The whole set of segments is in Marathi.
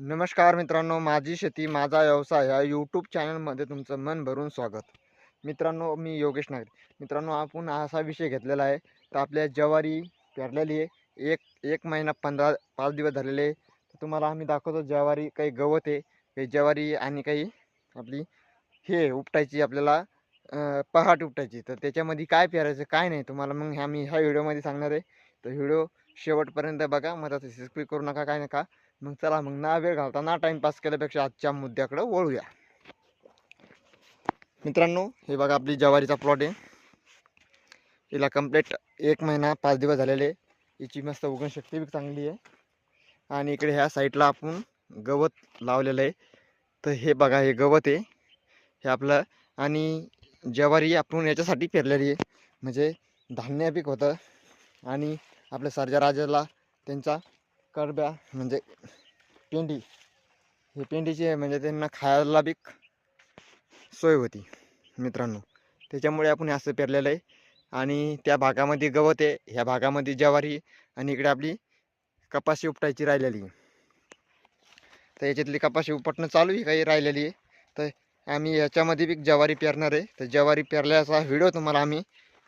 नमस्कार मित्रांनो माझी शेती माझा व्यवसाय या यूट्यूब चॅनलमध्ये तुमचं मन भरून स्वागत. मित्रांनो मी योगेश नागरे. मित्रांनो आपण असा विषय घेतलेला आहे तर आपल्या ज्वारी पेरलेली आहे. एक एक महिना पंधरा पाच दिवस झालेले आहे. तर तुम्हाला आम्ही दाखवतो ज्वारी काही गवत आहे काही ज्वारी आणि काही आपली हे उपटायची आपल्याला पहाट उपटायची. तर त्याच्यामध्ये काय पेरायचं काय नाही तुम्हाला मग आम्ही ह्या व्हिडिओमध्ये सांगणार आहे. तर व्हिडिओ शेवटपर्यंत बघा मग सबस्क्राईब करू नका काय नका. मग चला मग ना वेळ घालता ना टाइमपास केल्यापेक्षा आजच्या मुद्द्याकडे वळूया. मित्रांनो हे बघा आपली ज्वारीचा प्लॉट आहे. हिला कंप्लीट एक महिना पाच दिवस झालेले आहे. हिची मस्त उगण शक्ती बी चांगली आहे. आणि इकडे ह्या साईडला आपण गवत लावलेलं आहे. तर हे बघा हे गवत आहे. हे आपलं आणि ज्वारी आपण याच्यासाठी पेरलेली आहे. म्हणजे धान्य पीक होतं. आणि आपल्या सरजा राजाला त्यांचा कडब्या म्हणजे पेंडी. हे पेंडीची म्हणजे त्यांना खायला बी सोय होती मित्रांनो. त्याच्यामुळे आपण असं पेरलेलं आहे. आणि त्या भागामध्ये गवत आहे. ह्या भागामध्ये ज्वारी आणि इकडे आपली कपाशी उपटायची राहिलेली आहे. तर याच्यातली कपाशी उपटणं चालू आहे काही राहिलेली आहे. तर आम्ही याच्यामध्ये बी ज्वारी पेरणार आहे. तर ज्वारी पेरल्याचा व्हिडिओ तुम्हाला आम्ही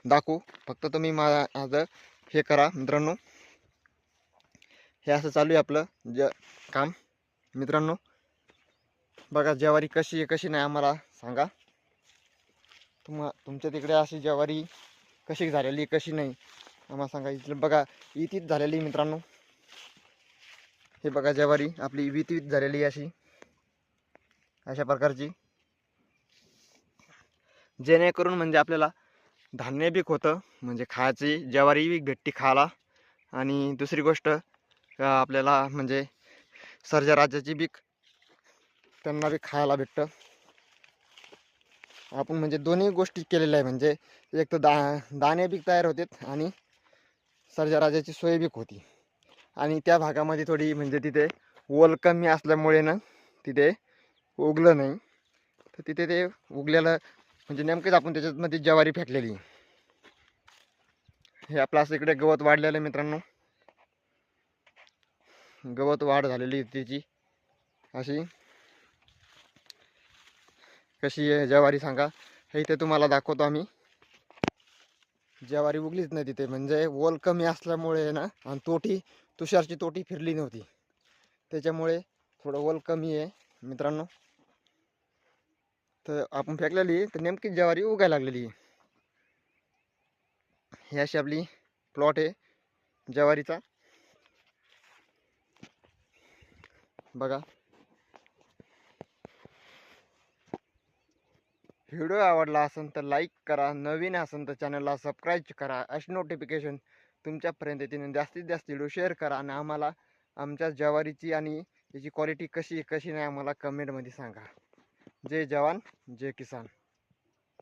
दाखवू. फक्त तुम्ही माझं हे करा मित्रांनो. हे असं चालू आहे आपलं ज काम. मित्रांनो बघा ज्वारी कशी आहे कशी नाही आम्हाला सांगा. तुम्हा तुमच्या तिकडे अशी ज्वारी कशी झालेली कशी नाही आम्हाला सांगा. इथलं बघा इतीत झालेली मित्रांनो. हे बघा ज्वारी आपली वितीत झालेली अशी. अशा प्रकारची. जेणेकरून म्हणजे आपल्याला धान्य बीक होतं म्हणजे खायची ज्वारी बी भेटती खायला. आणि दुसरी गोष्ट आपल्याला म्हणजे सर्जा राज्याची बीक त्यांना बी खायला भेटतं. आपण म्हणजे दोन्ही गोष्टी केलेल्या आहे. म्हणजे एक तर दा दाणे बीक तयार होतात आणि सर्जा राजाची सोय बीक होती. आणि त्या भागामध्ये थोडी म्हणजे तिथे ओल कमी असल्यामुळे ना तिथे उगलं नाही. तर तिथे ते उगलेलं म्हणजे नेमकंच आपण त्याच्यामध्ये ज्वारी फेकलेली. हे आपलं असं इकडे गवत वाढलेलं आहे मित्रांनो. गवत वाढ झालेली आहे त्याची. अशी. कशी आहे ज्वारी सांगा. हे इथे तुम्हाला दाखवतो आम्ही. ज्वारी उगलीच नाही तिथे. म्हणजे ओल कमी असल्यामुळे ना आणि तोटी तुषारची तोटी फिरली नव्हती. त्याच्यामुळे थोडं ओल कमी आहे मित्रांनो. तर आपण फेकलेली तर नेमकी ज्वारी उगायला लागलेली ही अशी आपली प्लॉट आहे ज्वारीचा. बघा. व्हिडिओ आवडला असेल तर लाईक करा नवीन असेल तर चॅनलला सबस्क्राईब करा. अशी नोटिफिकेशन तुमच्यापर्यंत येतील जास्तीत जास्त व्हिडिओ शेअर करा आणि आम्हाला आमच्या ज्वारीची आणि याची क्वालिटी कशी कशी नाही आम्हाला कमेंटमध्ये सांगा. जय जवान जय किसान.